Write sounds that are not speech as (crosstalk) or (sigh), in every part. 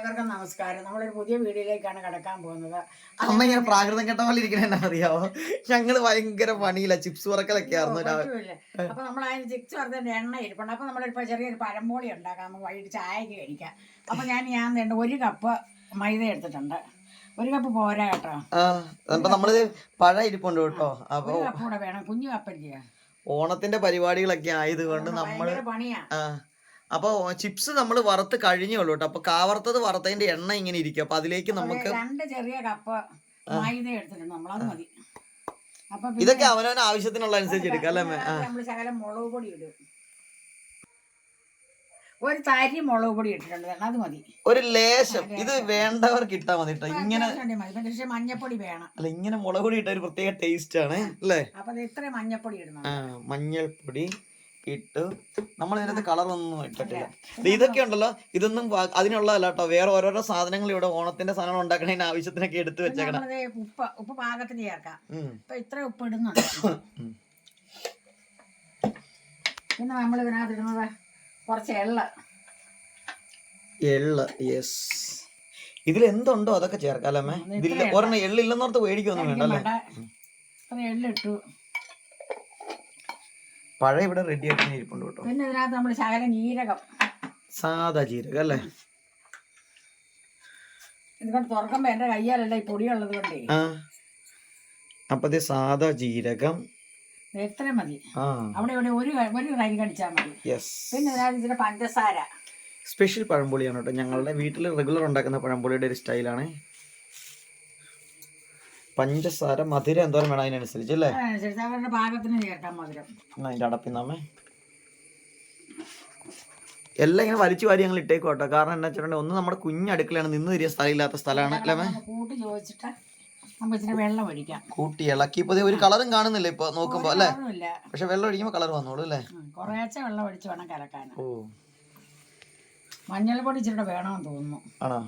ഏവർക്കും നമസ്കാരം. നമ്മളൊരു പുതിയ വീഡിയോയിലേക്കാണ് കടക്കാൻ പോകുന്നത്. അമ്മ ഇങ്ങനെ പ്രാകൃതം കേട്ട പോലെ ഇരിക്കണ അറിയാവോ ഞങ്ങൾ ഭയങ്കര പണിയില്ല ചിപ്സ് വറക്കലൊക്കെ ആയിരുന്നു അപ്പൊ നമ്മൾ അതിന് ചിപ്സ് വറുത്തതിന്റെ എണ്ണ ഇരിപ്പുണ്ട്. അപ്പൊ നമ്മളിപ്പോ ചെറിയൊരു പഴംപോളി ഉണ്ടാക്കാം. നമുക്ക് വൈകിട്ട് ചായക്ക് കഴിക്കാം. അപ്പൊ ഞാൻ ഞാൻ വേണ്ട ഒരു കപ്പ് മൈദ എടുത്തിട്ടുണ്ട്. ഒരു കപ്പ് പോരാ കേട്ടോ. അപ്പൊ നമ്മളിത് പഴ ഇരിപ്പുണ്ട് കേട്ടോ. അപ്പൊ കപ്പ് കൂടെ വേണം. കുഞ്ഞു കപ്പല്ലേ ഓണത്തിന്റെ പരിപാടികളൊക്കെ ആയതുകൊണ്ട് നമ്മൾ പണിയാ. ആ അപ്പൊ ചിപ്സ് നമ്മൾ വറുത്ത് കഴിഞ്ഞേ ഉള്ളൂ കേട്ടോ. അപ്പൊ കാവർത്തത് വറുത്തതിന്റെ എണ്ണ ഇങ്ങനെ ഇരിക്കും. അപ്പൊ അതിലേക്ക് നമുക്ക് രണ്ട് ചെറിയ കപ്പ് മൈദ എടുത്തിട്ടുണ്ട്. നമ്മൾ അത് മതി. ഇതൊക്കെ അവനവന് ആവശ്യത്തിനുള്ള അനുസരിച്ച് എടുക്കാം അല്ലേ നമ്മൾ ശകലം മുളക് പൊടി ഇടും. ഒരു തരി മുളക് പൊടി ഇട്ടിട്ടുണ്ട്. അത് മതി. ഒരു ലേശം. ഇത് വേണ്ടവർക്ക് ഇട്ടാ മതി ഇങ്ങനെ പക്ഷെ മഞ്ഞപ്പൊടി വേണം. അല്ല ഇങ്ങനെ മുളക് പൊടി ഇട്ട ഒരു പ്രത്യേക ടേസ്റ്റ് ആണ് അല്ലേ? അപ്പൊ അത് ഇത്രയും മഞ്ഞപ്പൊടി ഇടണം. മഞ്ഞൾപ്പൊടി. ഇട്ട് നമ്മൾ ഇതിനകത്ത് കളറൊന്നും ഇട്ടിട്ടില്ല. ഇതൊക്കെ ഉണ്ടല്ലോ ഇതൊന്നും അതിനുള്ളതല്ല കേട്ടോ. വേറെ ഓരോരോ സാധനങ്ങൾ ഇവിടെ ഓണത്തിന്റെ സാധനങ്ങൾ ഉണ്ടാക്കണതിന് ആവശ്യത്തിനൊക്കെ എടുത്തു വെച്ചേക്കണം. ഉപ്പ് ഉപ്പ് പാകത്തിന് ചേർക്കാം. ഇപ്പൊ ഇത്ര ഉപ്പ് ഇടുന്നുണ്ട്. പിന്നെ നമ്മൾ ഇതിനകത്ത് ഇടുന്നത് കുറച്ച് എള്ള. എള്ള യെസ് ഇതിൽ എന്തുണ്ടോ അതൊക്കെ ചേർക്കാം അല്ലേ? ഇതിൽ ഒരെണ്ണം എള്ളില്ലെന്നോർത്ത് പേടിക്കൊന്നും വേണ്ടല്ലേ വേണ്ട എള്ളിട്ടു. പഴ ഇവിടെ റെഡി ആക്കി ഇരിപ്പുണ്ട് കേട്ടോ. പിന്നെ ഇതിനകത്ത് നമ്മൾ ശകലം ജീരകം. സാധാ ജീരകം അല്ലേ? ഇതുകൊണ്ട് തുറക്കുമ്പോ എന്റെ കയ്യാലല്ല ഈ പൊടിയുള്ളത് കൊണ്ടേ. ആ. അപ്പൊ ഇത് സാധാ ജീരകം. ഇത് ഇത്രയും മതി. ആ. അവിടെ ഇവിടെ ഒരു ക- ഒരു കരി കടിച്ചാൽ മതി. യെസ് പിന്നെ ഇതിനകത്ത് ഇതിന്റെ പഞ്ചസാര. സ്പെഷ്യൽ പഴംപൊളിയാണ് കേട്ടോ. ഞങ്ങളുടെ വീട്ടിൽ റെഗുലർ ഉണ്ടാക്കുന്ന പഴംപൊളിയുടെ ഒരു സ്റ്റൈലാണ് പഞ്ചസാര മധുരം എന്തോരം വേണം അതിനനുസരിച്ച് അല്ലേ? അവരുടെ പാകത്തിന് ചേർക്കാൻ മധുരം. അതിന്റെ എല്ലാം ഇങ്ങനെ വലിച്ചു വാരി ഞങ്ങൾ ഇട്ടേക്കും കേട്ടോ. കാരണം എന്താ വെച്ചിട്ടുണ്ടെങ്കിൽ ഒന്ന് നമ്മുടെ കുഞ്ഞടുക്കളയാണ് നിന്ന് തിരിയ സ്ഥലമില്ലാത്ത സ്ഥലമാണ് അല്ലേ അമ്മേ? കൂട്ടി ചോദിച്ചിട്ട് നമുക്ക് വെള്ളം ഒഴിക്കാം. കൂട്ടി ഇളക്കി. ഇപ്പൊ ഒരു കളറും കാണുന്നില്ല ഇപ്പൊ നോക്കുമ്പോ അല്ലേ? പക്ഷെ വെള്ളം ഒഴിക്കുമ്പോ കളർ വന്നോളൂ അല്ലേ? കുറേശ്ശെ വെള്ളം ഒഴിച്ച് വേണം കലക്കാൻ ഓ. മഞ്ഞൾപ്പൊടി ഇച്ചിരി വേണമെന്ന് തോന്നുന്നു. ആണോ?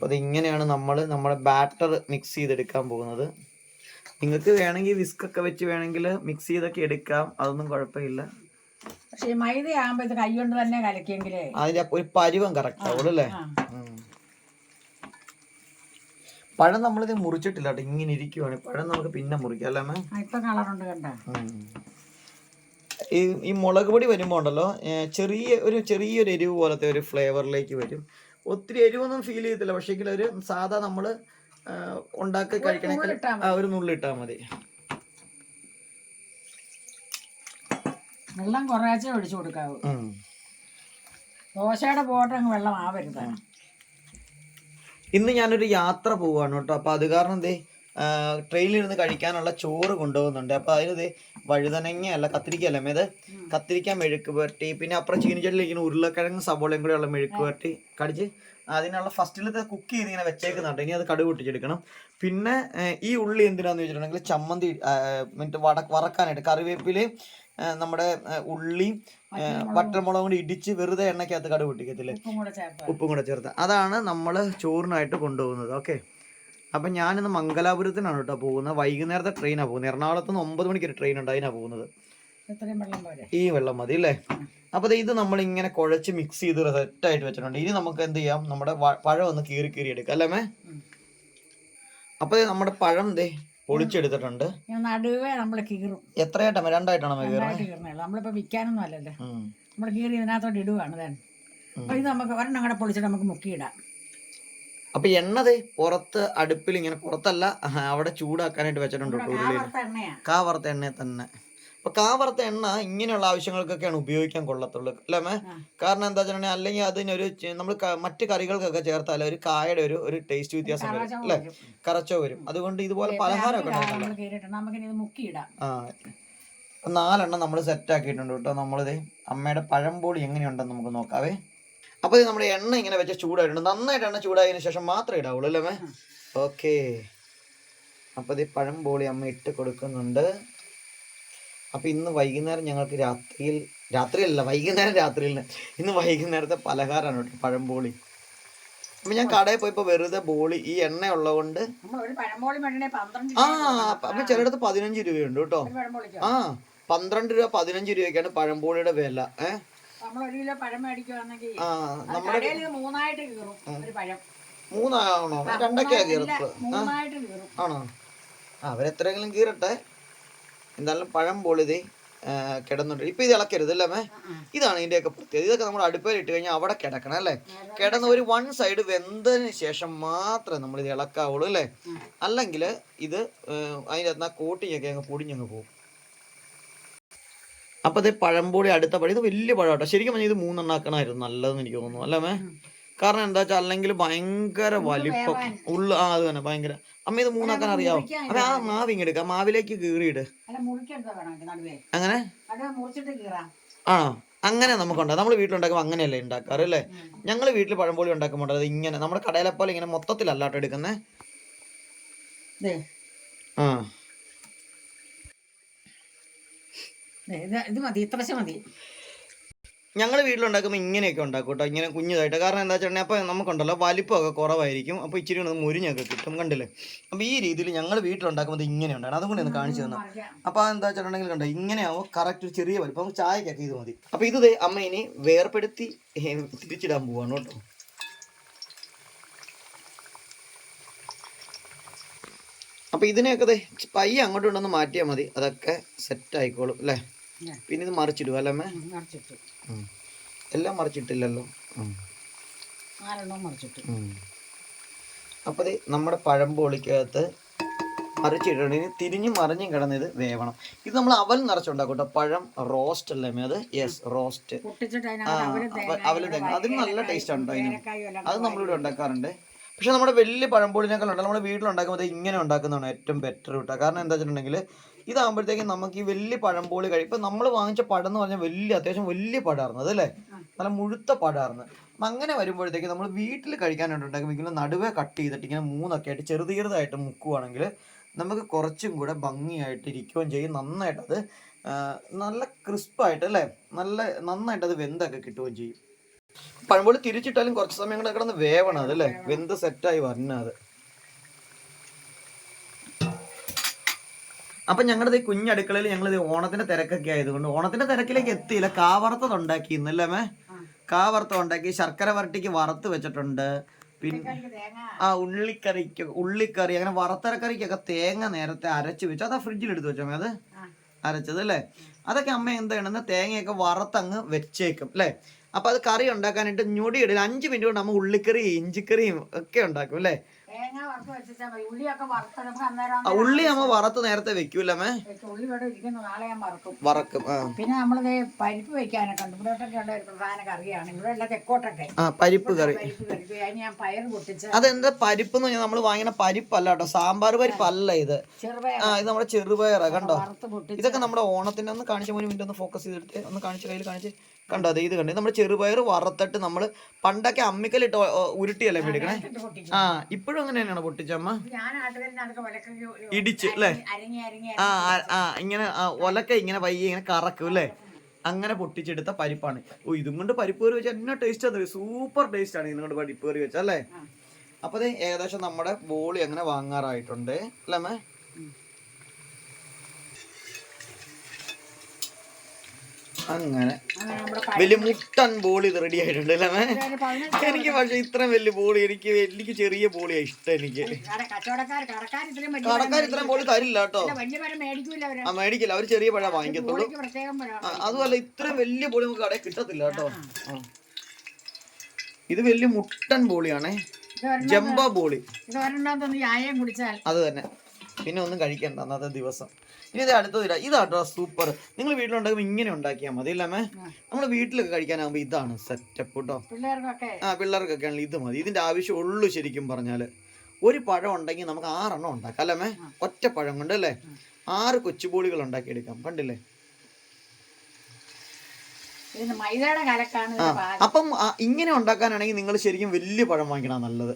അപ്പൊ അത് ഇങ്ങനെയാണ് നമ്മൾ നമ്മുടെ ബാറ്റർ മിക്സ് ചെയ്തെടുക്കാൻ പോകുന്നത്. നിങ്ങൾക്ക് വേണമെങ്കിൽ വിസ്ക് ഒക്കെ വെച്ച് വേണമെങ്കിൽ മിക്സ് ചെയ്തൊക്കെ എടുക്കാം. അതൊന്നും കുഴപ്പമില്ല. പക്ഷേ മൈദ ആകുമ്പോൾ ഇത് കൈ കൊണ്ട് തന്നെ കലക്കിയെങ്കിലേ അതിന്റെ ഒരു പരുവം കറക്റ്റ് ആവുള്ളൂ അല്ലേ? പഴം നമ്മളിത് മുറിച്ചിട്ടില്ല കേട്ടോ. ഇങ്ങനെ ഇരിക്കുവാണ്. പഴം നമുക്ക് പിന്നെ മുറിക്കാം അല്ലേ ഇപ്പൊ കളറുണ്ട് കണ്ട? ഉം. ഈ ഈ മുളക് പൊടി വരുമ്പോൾ ഉണ്ടല്ലോ ചെറിയ ഒരു ചെറിയൊരു എരിവ് പോലത്തെ ഒരു ഫ്ലേവറിലേക്ക് വരും. ഒത്തിരി എരിവൊന്നും ഫീൽ ചെയ്യത്തില്ല. പക്ഷേ ഒരു സാധാ നമ്മൾ ഉണ്ടാക്കി കഴിക്കണമെങ്കിൽ ഒരു നുള്ളിട്ടാൽ മതി. വെള്ളം കുറേശ്ശെ ഒഴിച്ചു കൊടുക്കാവൂ. ദോശയുടെ പോട്ട് വെള്ളം ആവരുത്. ഇന്ന് ഞാനൊരു യാത്ര പോവാണ് കേട്ടോ. അപ്പൊ അത് കാരണം എന്തേ ട്രെയിനിൽ ഇരുന്ന് കഴിക്കാനുള്ള ചോറ് കൊണ്ടുപോകുന്നുണ്ട്. അപ്പൊ അതിന് ദേ വഴുതനങ്ങ അല്ല കത്തിരിക്ക അല്ലേ ഇത് കത്തിരിക്ക മെഴുക്ക് പുരട്ടി പിന്നെ അപ്പുറം ചീനിച്ചട്ടിലിരിക്കുന്ന ഉരുളക്കിഴങ്ങ് സബോളയും കൂടെ ഉള്ള മെഴുക്ക് പുരട്ടി കടിച്ച് അതിനുള്ള ഫസ്റ്റിലത്തെ കുക്ക് ചെയ്ത് ഇങ്ങനെ വെച്ചേക്കുന്നുണ്ട്. ഇനി അത് കടുക് പൊട്ടിച്ചെടുക്കണം. പിന്നെ ഈ ഉള്ളി എന്തിനാന്ന് വെച്ചിട്ടുണ്ടെങ്കിൽ ചമ്മന്തി മറ്റേ വട വറക്കാനായിട്ട് കറിവേപ്പിൽ നമ്മുടെ ഉള്ളി ഏ, കൂടി ഇടിച്ച് വെറുതെ എണ്ണയ്ക്കകത്ത് കടുക് പൊട്ടിക്കത്തില്ലേ? കൂടെ ഉപ്പും കൂടെ ചേർത്ത്. അതാണ് നമ്മൾ ചോറിനായിട്ട് കൊണ്ടുപോകുന്നത്. ഓക്കെ? അപ്പം ഞാനിന്ന് മംഗലാപുരത്തിനാണ് കേട്ടോ പോകുന്നത്. വൈകുന്നേരത്തെ ട്രെയിനാണ് പോകുന്നത്. എറണാകുളത്ത് നിന്ന് ഒമ്പത് മണിക്ക് ഒരു ട്രെയിൻ ഉണ്ട് അതിനാണ് പോകുന്നത്. ഈ വെള്ളം മതി അല്ലേ? അപ്പോൾ ഇത് നമ്മൾ ഇങ്ങനെ കുഴച്ച് മിക്സ് ചെയ്ത് സെറ്റായിട്ട് വെച്ചിട്ടുണ്ട്. ഇനി നമുക്ക് എന്ത് ചെയ്യാം? നമ്മുടെ പഴം ഒന്ന് കീറി കീറി എടുക്കാം അല്ലേ മേ? അപ്പൊ അപ്പോൾ നമ്മുടെ പഴം ദേ പൊളിച്ചെടുത്തിട്ടുണ്ട്. നടുവേ നമ്മൾ കീറും. എത്രയായിട്ടാണ് രണ്ടായിട്ടാണോ മേ കീറുന്നത് നന്നായിട്ട് കീറണല്ലോ നമ്മളിപ്പോ വിൽക്കാനൊന്നും അല്ലല്ലേ. നമ്മൾ കീറി ഇതിനകത്തോട്ട് ഇടുവാണ് ഇത് നമുക്ക് ഒരെണ്ണം കൂടെ പൊളിച്ചിട്ട് നമുക്ക് മുക്കിയിടാം. അപ്പൊ എണ്ണ ദേ പുറത്ത് അടുപ്പിൽ ഇങ്ങനെ പുറത്തല്ല അവിടെ ചൂടാക്കാനായിട്ട് വെച്ചിട്ടുണ്ട് കേട്ടോ ആ ഉരുളിയിൽ വറുത്ത എണ്ണയാ. കാ വറുത്ത എണ്ണ തന്നെ. അപ്പൊ കാവർത്ത എണ്ണ ഇങ്ങനെയുള്ള ആവശ്യങ്ങൾക്കൊക്കെയാണ് ഉപയോഗിക്കാൻ കൊള്ളത്തുള്ളൂ അല്ലേ മേ കാരണം എന്താ വെച്ചിട്ടുണ്ടെങ്കിൽ അല്ലെങ്കിൽ അതിനൊരു നമ്മൾ മറ്റു കറികൾക്കൊക്കെ ചേർത്താൽ ഒരു കായയുടെ ഒരു ഒരു ടേസ്റ്റ് വ്യത്യാസം വരും അല്ലേ. കറച്ചോ വരും. അതുകൊണ്ട് ഇതുപോലെ പലഹാരമൊക്കെ ആ. നാലെണ്ണം നമ്മൾ സെറ്റ് ആക്കിയിട്ടുണ്ട് കേട്ടോ. നമ്മളിത് അമ്മയുടെ പഴംപോളി എങ്ങനെയുണ്ടെന്ന് നമുക്ക് നോക്കാവേ. അപ്പൊ ഇത് നമ്മുടെ എണ്ണ ഇങ്ങനെ വെച്ച ചൂടായിട്ടുണ്ട്. നന്നായിട്ട് എണ്ണ ചൂടായതിന് ശേഷം മാത്രമേ ഇടാവുള്ളൂ അല്ലേ മേ? ഓക്കെ. അപ്പൊ ഇത് പഴം പഴംപോളി അമ്മ ഇട്ട് കൊടുക്കുന്നുണ്ട്. അപ്പൊ ഇന്ന് വൈകുന്നേരം ഞങ്ങൾക്ക് രാത്രിയിൽ രാത്രിയല്ല വൈകുന്നേരം രാത്രിയിൽ ഇന്ന് വൈകുന്നേരത്തെ പലഹാരമാണ് കേട്ടോ പഴംപോളി അപ്പൊ ഞാൻ കടയിൽ പോയപ്പോ വെറുതെ ബോളി ഈ എണ്ണ ഉള്ളതുകൊണ്ട് ആ അപ്പൊ ചിലയിടത്ത് പതിനഞ്ച് രൂപയുണ്ട് കേട്ടോ. ആ പന്ത്രണ്ട് രൂപ പതിനഞ്ച് രൂപയ്ക്കാണ് പഴംപോളിയുടെ വില ഏ? കിലോ പഴം മേടിക്കുവാണെങ്കിൽ മൂന്നായിട്ട് കീറും ഒരു പഴം. മൂന്നാണോ? രണ്ടൊക്കെയാ കീറത്ത്. ആണോ? ആ അവരെത്രയെങ്കിലും കീറട്ടെ. എന്തായാലും പഴം പൊളിതി കിടന്നുണ്ട്. ഇപ്പൊ ഇത് ഇളക്കരുത് അല്ലേ മേ ഇതാണ് ഇതിന്റെയൊക്കെ പ്രത്യേകത. ഇതൊക്കെ നമ്മൾ അടുപ്പേൽ ഇട്ട് കഴിഞ്ഞാൽ അവിടെ കിടക്കണം അല്ലേ? കിടന്ന് ഒരു വൺ സൈഡ് വെന്തതിന് ശേഷം മാത്രമേ നമ്മൾ ഇത് ഇളക്കാവുള്ളൂ അല്ലേ? അല്ലെങ്കിൽ ഇത് അതിന്റെ ആ കോട്ടിങ്ങൊക്കെ അങ്ങ് പൊടിഞ്ഞങ്ങ് പോകും. അപ്പൊ അതേ പഴംപൊടി അടുത്ത പഴം. ഇത് വലിയ പഴം കേട്ടോ ശരിക്കും പറഞ്ഞാൽ ഇത് മൂന്നെണ്ണാക്കണമായിരുന്നു. നല്ലതെന്ന് എനിക്ക് തോന്നുന്നു. അല്ലേ മേ കാരണം എന്താ വെച്ചാൽ അല്ലെങ്കിൽ ഭയങ്കര വലിപ്പം. ഉള്ള ആ അത് തന്നെ. ഭയങ്കര. അമ്മ ഇത് മൂന്നാക്കാൻ അറിയാവോ? അപ്പൊ ആ മാവ് ഇങ്ങെടുക്ക മാവിലേക്ക് കീറിയിട്. അങ്ങനെ? ആണോ അങ്ങനെ നമുക്കുണ്ട് നമ്മൾ വീട്ടിലുണ്ടാക്കുമ്പോൾ അങ്ങനെയല്ലേ ഉണ്ടാക്കാറ് അല്ലേ? ഞങ്ങൾ വീട്ടിൽ പഴംപൊളി ഉണ്ടാക്കുമ്പോൾ അത് ഇങ്ങനെ. നമ്മുടെ കടയിലെ പോലെ ഇങ്ങനെ മൊത്തത്തിലല്ലാട്ടോ എടുക്കുന്നേ? ദേ, ആ ദേ, ഇത് ഇത് മതി ഇത്രശ മതി. ഞങ്ങൾ വീട്ടിലുണ്ടാക്കുമ്പോൾ ഇങ്ങനെയൊക്കെ ഉണ്ടാക്കും കേട്ടോ ഇങ്ങനെ കുഞ്ഞതായിട്ട്. കാരണം എന്താ വെച്ചിട്ടുണ്ടെങ്കിൽ അപ്പോൾ നമുക്കുണ്ടല്ലോ വലിപ്പമൊക്കെ കുറവായിരിക്കും. അപ്പോൾ ഇച്ചിരി ഒന്ന് മുരിഞ്ഞൊക്കെ കിട്ടും കണ്ടില്ലേ? അപ്പോൾ ഈ രീതിയിൽ ഞങ്ങൾ വീട്ടിലുണ്ടാക്കുമ്പോൾ ഇങ്ങനെ ഉണ്ടാണ് അതുകൊണ്ട് ഒന്ന് കാണിച്ചു തന്നെ. അപ്പോൾ എന്താ വെച്ചിട്ടുണ്ടെങ്കിൽ കണ്ടോ ഇങ്ങനെയാവും കറക്റ്റ് ഒരു ചെറിയ വലിപ്പം. നമുക്ക് ചായക്കൊക്കെ ഇത് മതി. അപ്പോൾ ഇത് അമ്മ ഇനി വേർപ്പെടുത്തി തിരിച്ചിടാൻ പോവാണ് കേട്ടോ. അപ്പോൾ ഇതിനെയൊക്കെ പയ്യെ അങ്ങോട്ടും ഇങ്ങോട്ടൊന്ന് മാറ്റിയാൽ മതി. അതൊക്കെ സെറ്റ് ആയിക്കോളും അല്ലേ. പിന്നെ ഇത് മറിച്ചിടുക അല്ലേ മറിച്ചിട്ടു. എല്ലാം മറിച്ചിട്ടില്ലല്ലോ? അപ്പത് നാലെണ്ണം മറിച്ചിട്ടു. ഉം. അപ്പോൾ നമ്മുടെ പഴംപോളിക്കകത്ത് മറിച്ചിട്ടുണ്ടെങ്കിൽ തിരിഞ്ഞും മറിഞ്ഞും കിടന്നത് വേവണം. ഇത് നമ്മൾ അവൽ നിറച്ചുണ്ടാക്കും കേട്ടോ. പഴം റോസ്റ്റ് അല്ലേ അത്? Yes roast. അവൽ തേങ്ങ. അതിന് നല്ല ടേസ്റ്റ് ഉണ്ടോ എല്ലാം അത് നമ്മളിവിടെ ഉണ്ടാക്കാറുണ്ട്. പക്ഷെ നമ്മുടെ വലിയ പഴംപൊളിനേക്കാൾ ഉണ്ടല്ലോ നമ്മുടെ വീട്ടിലുണ്ടാക്കുമ്പോൾ ഇങ്ങനെ ഉണ്ടാക്കുന്നതാണ് ഏറ്റവും ബെറ്റർ കേട്ടോ കാരണം എന്താ വെച്ചിട്ടുണ്ടെങ്കിൽ ഇതാകുമ്പോഴത്തേക്കും നമുക്ക് ഈ വലിയ പഴംപോളി കഴിയും ഇപ്പം നമ്മൾ വാങ്ങിച്ച പഴം എന്ന് പറഞ്ഞാൽ വലിയ അത്യാവശ്യം വലിയ പഴമായിരുന്നു അതല്ലേ? നല്ല മുഴുത്ത പഴമായിരുന്നു അപ്പം അങ്ങനെ വരുമ്പോഴത്തേക്ക് നമ്മൾ വീട്ടിൽ കഴിക്കാനായിട്ടുണ്ടെങ്കിൽ ഇങ്ങനെ നടുവേ കട്ട് ചെയ്തിട്ട് ഇങ്ങനെ മൂന്നൊക്കെ ആയിട്ട് ചെറു ചെറുതായിട്ട് മുക്കുവാണെങ്കിൽ നമുക്ക് കുറച്ചും കൂടെ ഭംഗിയായിട്ട് ഇരിക്കുകയും ചെയ്യും. നന്നായിട്ടത് നല്ല ക്രിസ്പായിട്ട് അല്ലേ? നല്ല നന്നായിട്ടത് വെന്തൊക്കെ കിട്ടുകയും ചെയ്യും. പഴംപൊളി തിരിച്ചിട്ടാലും കുറച്ച് സമയം കൂടെ കിടന്ന് വേവണം അതല്ലേ വെന്ത് സെറ്റായി വരണം അത്. അപ്പൊ ഞങ്ങളുടെ ഈ കുഞ്ഞടുക്കളയിൽ ഞങ്ങൾ ഓണത്തിന്റെ തിരക്കൊക്കെ ആയതുകൊണ്ട് ഓണത്തിന്റെ തിരക്കിലേക്ക് എത്തിയില്ല. കാവറുത്തത് ഉണ്ടാക്കി ഇന്നല്ലേ മേ കാവറുത്തത് ഉണ്ടാക്കി ശർക്കര വരട്ടിക്ക് വറുത്ത് വെച്ചിട്ടുണ്ട്. പിന്നെ ആ ഉള്ളിക്കറിക്ക് ഉള്ളിക്കറി അങ്ങനെ വറുത്തരക്കറിക്കൊക്കെ തേങ്ങ നേരത്തെ അരച്ച് വെച്ചു. അതാ ഫ്രിഡ്ജിൽ എടുത്ത് വെച്ചോ അത്. അരച്ചത് അല്ലേ? അതൊക്കെ അമ്മ എന്താ ചെയ്യണമെന്ന് തേങ്ങയൊക്കെ വറുത്തങ്ങ് വെച്ചേക്കും അല്ലേ? അപ്പൊ അത് കറി ഉണ്ടാക്കാനായിട്ട് ഞൊടിയിടയിൽ അഞ്ച് മിനിറ്റ് കൊണ്ട് നമ്മൾ ഉള്ളിക്കറി ഇഞ്ചിക്കറിയും ഒക്കെ ഉണ്ടാക്കും അല്ലേ? ഉള്ളി നമ്മ വറുത്ത് നേരത്തെ വെക്കൂലമ്മേ ഉള്ളി ഇവിടെ ഇരിക്കുന്നു. നാളെ ഞാൻ വറക്കും. വറക്കും പിന്നെ നമ്മളിത് പരിപ്പ് വെക്കാനൊക്കെ ഉണ്ട്. ഇവിടോട്ടൊക്കെ ഉള്ള ഒരു പ്രധാന കറിയാണ്. ഇവിടെ ഉള്ള തെക്കോട്ടൊക്കെ. ആ പരിപ്പ് കറി. ഞാൻ പയർ പൊട്ടിച്ച് അതെന്താ പരിപ്പ് എന്ന് പറഞ്ഞാൽ നമ്മൾ വാങ്ങിക്കുന്ന പരിപ്പല്ല കേട്ടോ സാമ്പാർ പരിപ്പല്ല ഇത്. ആ ഇത് നമ്മുടെ ചെറുപയറാ കണ്ടോ? ഇതൊക്കെ നമ്മുടെ ഓണത്തിന്റെ ഒന്ന് കാണിച്ച മുന്നേ ഒന്ന് ഫോക്കസ് ചെയ്തിട്ട് ഒന്ന് കാണിച്ച കയ്യിൽ കാണിച്ച് കണ്ടോ? അതെ ഇത് കണ്ടു? നമ്മുടെ ചെറുപയർ വറുത്തിട്ട് നമ്മൾ പണ്ടൊക്കെ അമ്മിക്കലിട്ട് ഉരുട്ടിയല്ലേ പിടിക്കണേ? ആ ഇപ്പോഴും അങ്ങനെ തന്നെയാണ് പൊട്ടിച്ചമ്മ ഇടിച്ച് അല്ലേ? ആ ആ, ഇങ്ങനെ ഒലക്ക ഇങ്ങനെ വയ്യ ഇങ്ങനെ കറക്കും അല്ലേ? അങ്ങനെ പൊട്ടിച്ചെടുത്ത പരിപ്പാണ്. ഓ ഇതും കൊണ്ട് പരിപ്പ് കറി വെച്ചാൽ എന്നാ ടേസ്റ്റ് അത് സൂപ്പർ ടേസ്റ്റ് ആണ് ഇതും കൊണ്ട് പരിപ്പ് കറി വെച്ചാൽ അല്ലേ? ആ. അപ്പൊ ഏകദേശം നമ്മുടെ ബോളി അങ്ങനെ വാങ്ങാറായിട്ടുണ്ട്. അല്ലേ അമ്മേ? അങ്ങനെ. വലിയ മുട്ടൻ ബോളി ഇത് റെഡി ആയിട്ടുണ്ട് അല്ലേ അമ്മേ? പഴയ പതിനെട്ട് എനിക്ക് പക്ഷെ ഇത്ര വലിയ ബോളി എനിക്ക് എനിക്ക് ചെറിയ ബോളിയാ ഇഷ്ടം എനിക്ക്. കടക്കാർ ഇത്രയും ബോളി തരില്ല കേട്ടോ. ആ മേടിക്കില്ല. അവർ ചെറിയ പഴം വാങ്ങിക്കത്തുള്ളൂ. അതുമല്ല ഇത്രയും വലിയ ബോളി നമുക്ക് കടയിൽ കിട്ടത്തില്ല കേട്ടോ. ഇത് വലിയ മുട്ടൻ ബോളിയാണേ. ജംബ ബോളി. അത് തന്നെ. പിന്നെ ഒന്നും കഴിക്കണ്ട അന്നത്തെ ദിവസം. ഇനി ഇത് അടുത്തതില്ല ഇതാട്ടോ സൂപ്പർ നിങ്ങൾ വീട്ടിലുണ്ടാക്കുമ്പോൾ ഇങ്ങനെ ഉണ്ടാക്കിയാൽ മതി അല്ലേ നമ്മൾ വീട്ടിലൊക്കെ കഴിക്കാനാകുമ്പോൾ ഇതാണ് സെറ്റപ്പ് കേട്ടോ ആ പിള്ളേർക്കൊക്കെ ആണെങ്കിൽ ഇത് മതി. ഇതിന്റെ ആവശ്യം ഉള്ളൂ ശരിക്കും പറഞ്ഞാൽ ഒരു പഴം ഉണ്ടെങ്കിൽ നമുക്ക് ആറെണ്ണം ഉണ്ടാക്കാം അല്ലേ മേ? ഒറ്റ പഴം കൊണ്ട് അല്ലേ? ആറ് കൊച്ചുപോളികൾ ഉണ്ടാക്കിയെടുക്കാം കണ്ടില്ലേ? അപ്പം ഇങ്ങനെ ഉണ്ടാക്കാനാണെങ്കിൽ നിങ്ങൾ ശരിക്കും വലിയ പഴം വാങ്ങിക്കണം നല്ലത്.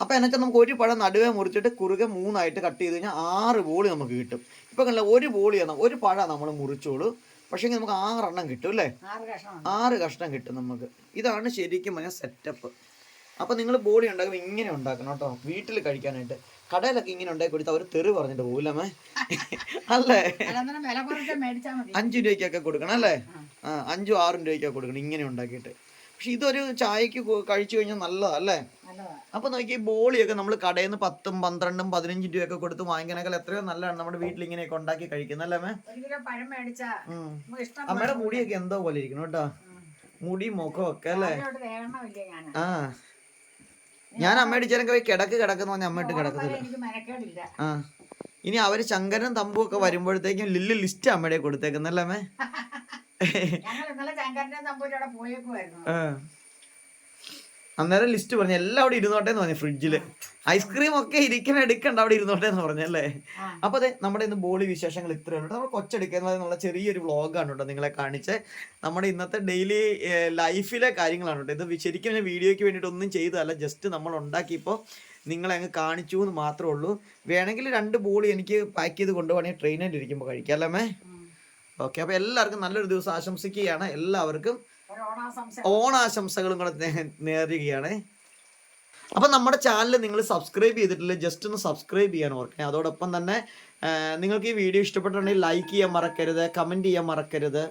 അപ്പം എന്നുവെച്ചാൽ നമുക്ക് ഒരു പഴം നടുവേ മുറിച്ചിട്ട് കുറുകെ മൂന്നായിട്ട് കട്ട് ചെയ്ത് കഴിഞ്ഞാൽ ആറ് ബോളി നമുക്ക് കിട്ടും. ഇപ്പൊ കണ്ടില്ല ഒരു ബോളിയാണ് ഒരു പഴം നമ്മൾ മുറിച്ചോളൂ. പക്ഷേ നമുക്ക് ആറെണ്ണം കിട്ടും അല്ലേ? ആറ് കഷ്ണം കിട്ടും നമുക്ക്. ഇതാണ് ശരിക്കും പറഞ്ഞാൽ സെറ്റപ്പ് അപ്പോൾ നിങ്ങൾ ബോളി ഉണ്ടാക്കുമ്പോൾ ഇങ്ങനെ ഉണ്ടാക്കണം കേട്ടോ. വീട്ടിൽ കഴിക്കാനായിട്ട്. കടയിലൊക്കെ ഇങ്ങനെ ഉണ്ടാക്കി കൊടുത്ത് അവർ തെറി പറഞ്ഞിട്ട് പോകില്ലമ്മേ അല്ലേ? അഞ്ച് രൂപയ്ക്കൊക്കെ കൊടുക്കണം അല്ലേ? ആ. അഞ്ചും ആറും രൂപയ്ക്കൊക്കെ കൊടുക്കണം ഇങ്ങനെ ഉണ്ടാക്കിയിട്ട്. പക്ഷെ ഇതൊരു ചായക്ക് കഴിച്ചു കഴിഞ്ഞാൽ നല്ലതാ അല്ലേ? അപ്പൊ നോക്കി ബോളിയൊക്കെ നമ്മൾ കടയിൽ നിന്ന് പത്തും പന്ത്രണ്ടും പതിനഞ്ചും രൂപയൊക്കെ കൊടുത്ത് വാങ്ങിക്കണേക്കാൾ എത്രയോ നല്ലതാണ് നമ്മുടെ വീട്ടിൽ ഇങ്ങനെയൊക്കെ ഉണ്ടാക്കി നമുക്ക് ഇഷ്ടം അമ്മയുടെ മുടിയൊക്കെ എന്തോ പോലെ ഇരിക്കണം കേട്ടോ. മുടി മുഖം ഒക്കെ അല്ലേ ആ. ഞാൻ അമ്മയുടെ ചേരൊക്കെ കിടക്ക് കിടക്കുന്ന പറഞ്ഞ അമ്മയിട്ട് കിടക്കത്തില്ല. ആ. ഇനി അവർ ശങ്കരനും തമ്പും ഒക്കെ വരുമ്പോഴത്തേക്കും ലില്ല് ലിസ്റ്റ് അമ്മയുടെ കൊടുത്തേക്കുന്നല്ലേ അമ്മേ? (laughs) ഞങ്ങൾ ഇന്നലെ ചങ്കരന്റെ തമ്പൂരിയുടെ പോയേക്കുമായിരുന്നു ആ. അന്നേരം ലിസ്റ്റ് പറഞ്ഞു എല്ലാം അവിടെ ഇരുന്നോട്ടെ എന്ന് പറഞ്ഞു ഫ്രിഡ്ജിൽ. ഐസ്ക്രീം ഒക്കെ ഇരിക്കണ എടുക്കണ്ട അവിടെ ഇരുന്നോട്ടെ എന്ന് പറഞ്ഞല്ലേ. അപ്പൊ അതെ നമ്മുടെ ഇന്ന് ബോളി വിശേഷങ്ങൾ ഇത്രയേ ഉള്ളൂ. നമ്മൾ കൊച്ചെടുക്കുന്നത് എന്നുള്ള ചെറിയൊരു വ്ളോഗാണ് കേട്ടോ നിങ്ങളെ കാണിച്ച്. നമ്മുടെ ഇന്നത്തെ ഡെയിലി ലൈഫിലെ കാര്യങ്ങളാണ് കേട്ടോ. ഇത് ശരിക്കും ഞാൻ വീഡിയോയ്ക്ക് വേണ്ടിയിട്ട് ഒന്നും ചെയ്തതല്ല ജസ്റ്റ് നമ്മൾ ഉണ്ടാക്കിയപ്പോൾ നിങ്ങളെ അങ്ങ് കാണിച്ചു എന്ന് മാത്രമേ ഉള്ളൂ. വേണമെങ്കിൽ രണ്ട് ബോളി എനിക്ക് പാക്ക് ചെയ്ത് കൊണ്ടുപോകണമെങ്കിൽ ട്രെയിനിൽ ഇരിക്കുമ്പോൾ കഴിക്കാം അല്ലേ. ഓക്കെ അപ്പോൾ എല്ലാവർക്കും നല്ലൊരു ദിവസം ആശംസിക്കുകയാണ്. എല്ലാവർക്കും ഓണാശംസകളും കൂടെ നേരുകയാണ്. അപ്പം നമ്മുടെ ചാനൽ നിങ്ങൾ സബ്സ്ക്രൈബ് ചെയ്തിട്ടില്ല ജസ്റ്റ് ഒന്ന് സബ്സ്ക്രൈബ് ചെയ്യാൻ ഓർക്കണേ അതോടൊപ്പം തന്നെ നിങ്ങൾക്ക് ഈ വീഡിയോ ഇഷ്ടപ്പെട്ടിട്ടുണ്ടെങ്കിൽ ലൈക്ക് ചെയ്യാൻ മറക്കരുത് കമന്റ് ചെയ്യാൻ മറക്കരുത്.